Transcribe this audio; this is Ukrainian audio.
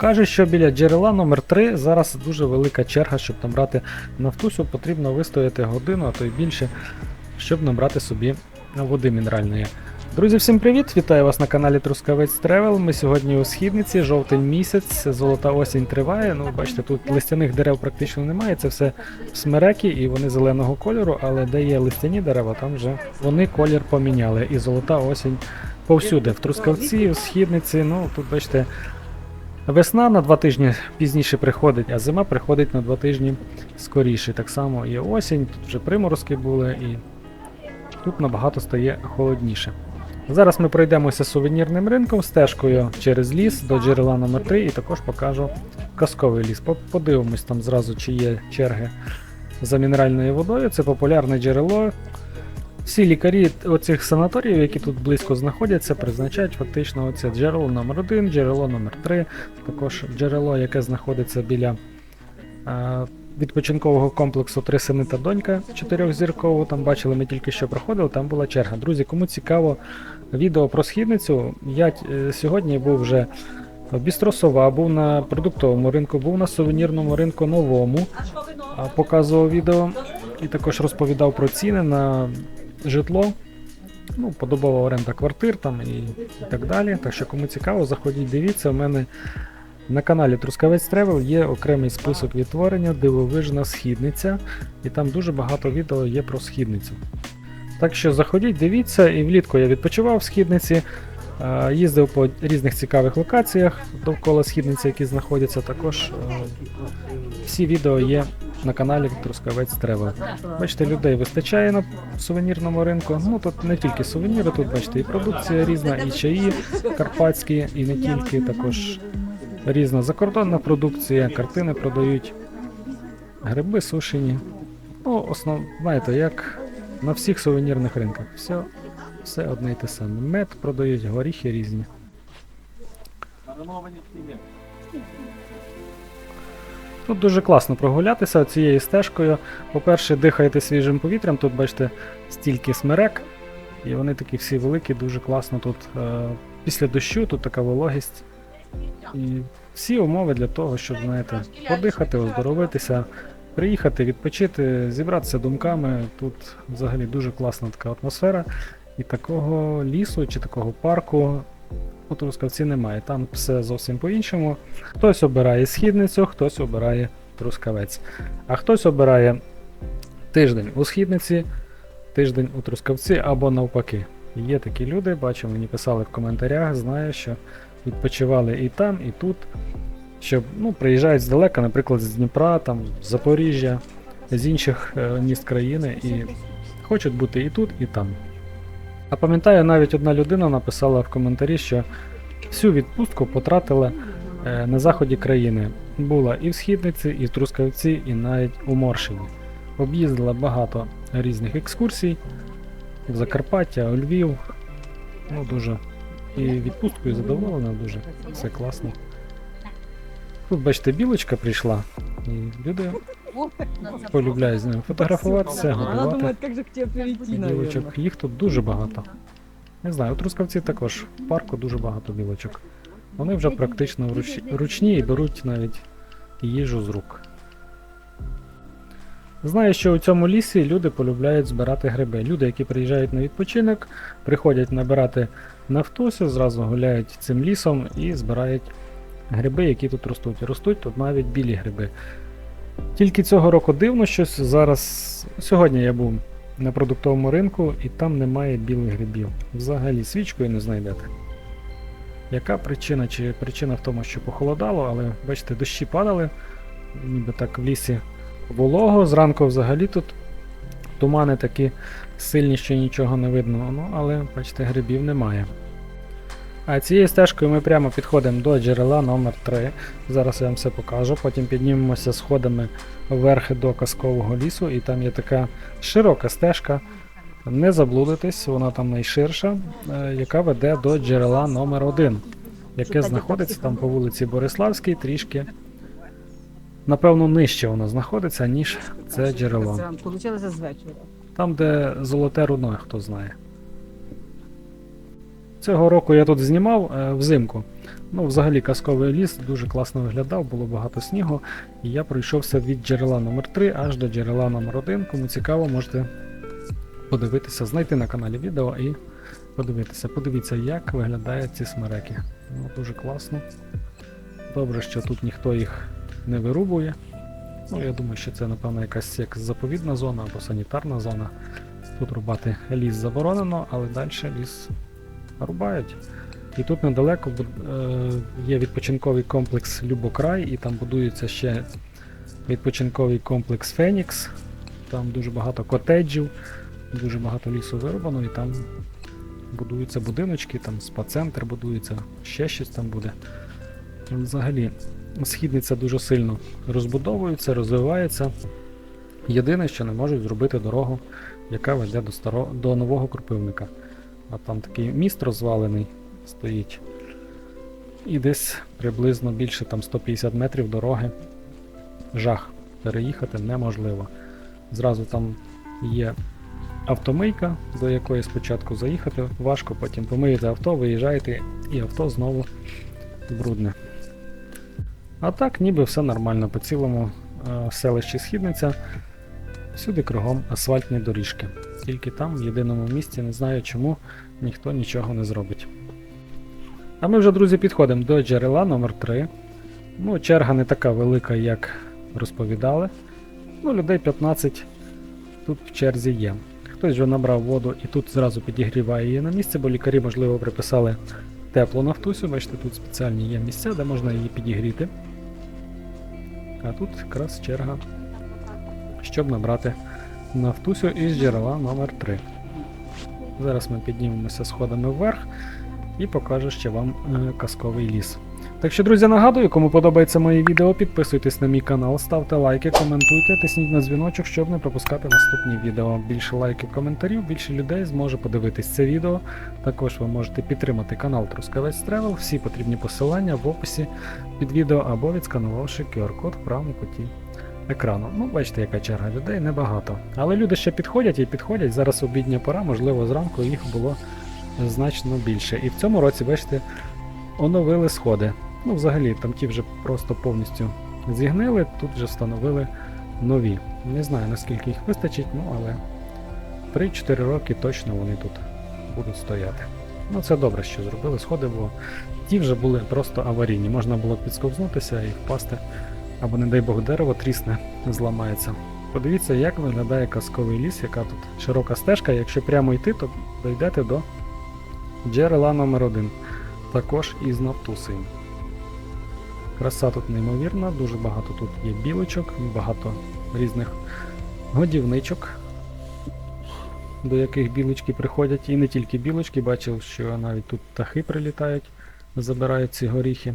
Каже, що біля джерела номер 3 зараз дуже велика черга, щоб набрати нафтусю, потрібно вистояти годину, а то й більше, щоб набрати собі води мінеральної. Друзі, всім привіт! Вітаю вас на каналі Трускавець Тревел. Ми сьогодні у східниці, жовтень місяць, золота осінь триває. Ну, бачите, тут листяних дерев практично немає, це все смереки і вони зеленого кольору, але де є листяні дерева, там вже вони колір поміняли. І золота осінь повсюди. В Трускавці, у східниці, ну тут бачите. Весна на два тижні пізніше приходить, а зима приходить на два тижні скоріше. Так само і осінь, тут вже приморозки були, і тут набагато стає холодніше. Зараз ми пройдемося сувенірним ринком стежкою через ліс до джерела номер 3 і також покажу казковий ліс. Подивимось там зразу, чи є черги за мінеральною водою. Це популярне джерело. Всі лікарі оцих санаторіїв, які тут близько знаходяться, призначають фактично оце джерело номер 1 джерело номер 3 також джерело, яке знаходиться біля е, відпочинкового комплексу Три сини та донька чотирьохзіркового. Там бачили, ми тільки що проходили, там була черга. Друзі, кому цікаво відео про східницю, я е, сьогодні був вже в Бістросова, був на продуктовому ринку, був на сувенірному ринку новому, показував відео і також розповідав про ціни на житло. Ну, подобова оренда квартир там і, і так далі. Так що, кому цікаво, заходіть, дивіться. У мене на каналі Трускавець Тревел є окремий список відтворення, дивовижна східниця, і там дуже багато відео є про східницю. Так що заходіть, дивіться, і влітку я відпочивав в східниці, їздив по різних цікавих локаціях довкола східниці, які знаходяться. Також е, всі відео є на каналі Трускавець Тревел. Бачите, людей вистачає на сувенірному ринку. Ну тут не тільки сувеніри, тут бачите і продукція різна, і чаї карпатські, і не тільки, також різна закордонна продукція, картини продають, гриби сушені. Ну, основ, знаєте, як на всіх сувенірних ринках. Все, все одне й те саме. Мед продають, горіхи різні. Тут дуже класно прогулятися цією стежкою. По-перше, дихаєте свіжим повітрям, тут бачите стільки смерек, і вони такі всі великі, дуже класно тут. Е, після дощу тут така вологість. І всі умови для того, щоб, знаєте, подихати, оздоровитися, приїхати, відпочити, зібратися думками. Тут взагалі дуже класна така атмосфера. І такого лісу чи такого парку у Трускавці немає. Там все зовсім по-іншому. Хтось обирає східницю, хтось обирає трускавець. А хтось обирає тиждень у східниці, тиждень у трускавці або навпаки. Є такі люди, бачу, мені писали в коментарях, знаю, що відпочивали і там, і тут. Що ну, приїжджають здалека, наприклад, з Дніпра, там, з Запоріжжя, з інших е, міст країни і хочуть бути і тут, і там. А пам'ятаю, навіть одна людина написала в коментарі, що всю відпустку потратила е, на заході країни. Була і в Східниці, і в Трускавці, і навіть у Моршині. Об'їздила багато різних екскурсій в Закарпаття, у Львів. Ну, дуже. І відпусткою задоволена, дуже. Все класно. Тут, бачите, білочка прийшла, і люди полюбляють з ними фотографуватися, Она годувати. думает, как же к тебе прийти, Білочок, їх тут дуже багато. Не знаю, у Трускавці також в парку дуже багато білочок. Вони вже практично вруч- ручні і беруть навіть їжу з рук. Знаю, що у цьому лісі люди полюбляють збирати гриби. Люди, які приїжджають на відпочинок, приходять набирати нафтусю, зразу гуляють цим лісом і збирають гриби, які тут ростуть. Ростуть тут навіть білі гриби. Тільки цього року дивно щось. Зараз сьогодні я був на продуктовому ринку і там немає білих грибів. Взагалі свічкою не знайдете. Яка причина? Чи причина в тому, що похолодало, але бачите, дощі падали, ніби так в лісі волого. Зранку взагалі тут тумани такі сильні, що нічого не видно. Ну, але бачите, грибів немає. А цією стежкою ми прямо підходимо до джерела номер 3 Зараз я вам все покажу. Потім піднімемося сходами вверх до казкового лісу, і там є така широка стежка. Не заблудитесь, вона там найширша, е, яка веде до джерела номер 1 яке знаходиться там по вулиці Бориславській, трішки. Напевно, нижче воно знаходиться, ніж це джерело. Там, де золоте руно, хто знає. Цього року я тут знімав е, взимку. Ну, взагалі казковий ліс дуже класно виглядав, було багато снігу. І я пройшовся від джерела номер 3 аж до джерела номер 1 Кому цікаво, можете подивитися, знайти на каналі відео і подивитися. Подивіться, як виглядають ці смереки. Ну, дуже класно. Добре, що тут ніхто їх не вирубує. Ну, я думаю, що це, напевно, якась як заповідна зона або санітарна зона. Тут рубати ліс заборонено, але далі ліс рубають. І тут недалеко е, є відпочинковий комплекс Любокрай, і там будується ще відпочинковий комплекс Фенікс. Там дуже багато котеджів, дуже багато лісу вирубано, і там будуються будиночки, там спа-центр будується, ще щось там буде. Взагалі, східниця дуже сильно розбудовується, розвивається. Єдине, що не можуть зробити дорогу, яка веде до, старо... до нового крупивника. А там такий міст розвалений стоїть. І десь приблизно більше там 150 метрів дороги. Жах. Переїхати неможливо. Зразу там є автомийка, до якої спочатку заїхати важко, потім помиєте авто, виїжджаєте, і авто знову брудне. А так, ніби все нормально по цілому е, селищі Східниця. Всюди кругом асфальтні доріжки. Тільки там, в єдиному місці, не знаю чому, ніхто нічого не зробить. А ми вже, друзі, підходимо до джерела номер 3 Ну, черга не така велика, як розповідали. Ну, людей 15 тут в черзі є. Хтось вже набрав воду і тут зразу підігріває її на місце, бо лікарі, можливо, приписали теплу нафтусю. Бачите, тут спеціальні є місця, де можна її підігріти. А тут якраз черга, щоб набрати нафтусю із джерела номер 3 Зараз ми піднімемося сходами вверх і покажу ще вам е, казковий ліс. Так що, друзі, нагадую, кому подобається моє відео, підписуйтесь на мій канал, ставте лайки, коментуйте, тисніть на дзвіночок, щоб не пропускати наступні відео. Більше лайків, коментарів, більше людей зможе подивитись це відео. Також ви можете підтримати канал Трускавець Тревел. Всі потрібні посилання в описі під відео або відсканувавши QR-код в правому куті екрану. Ну, бачите, яка черга людей, небагато. Але люди ще підходять і підходять. Зараз обідня пора, можливо, зранку їх було значно більше. І в цьому році, бачите, оновили сходи. Ну, взагалі, там ті вже просто повністю зігнили, тут вже встановили нові. Не знаю наскільки їх вистачить, ну але 3-4 роки точно вони тут будуть стояти. Ну це добре, що зробили сходи, бо ті вже були просто аварійні. Можна було підсковзнутися і впасти, або, не дай Бог, дерево трісне, зламається. Подивіться, як виглядає казковий ліс, яка тут широка стежка. Якщо прямо йти, то дійдете до джерела номер 1 також із Нафтусею. Краса тут неймовірна, дуже багато тут є білочок, багато різних годівничок, до яких білочки приходять. І не тільки білочки, бачив, що навіть тут птахи прилітають, забирають ці горіхи.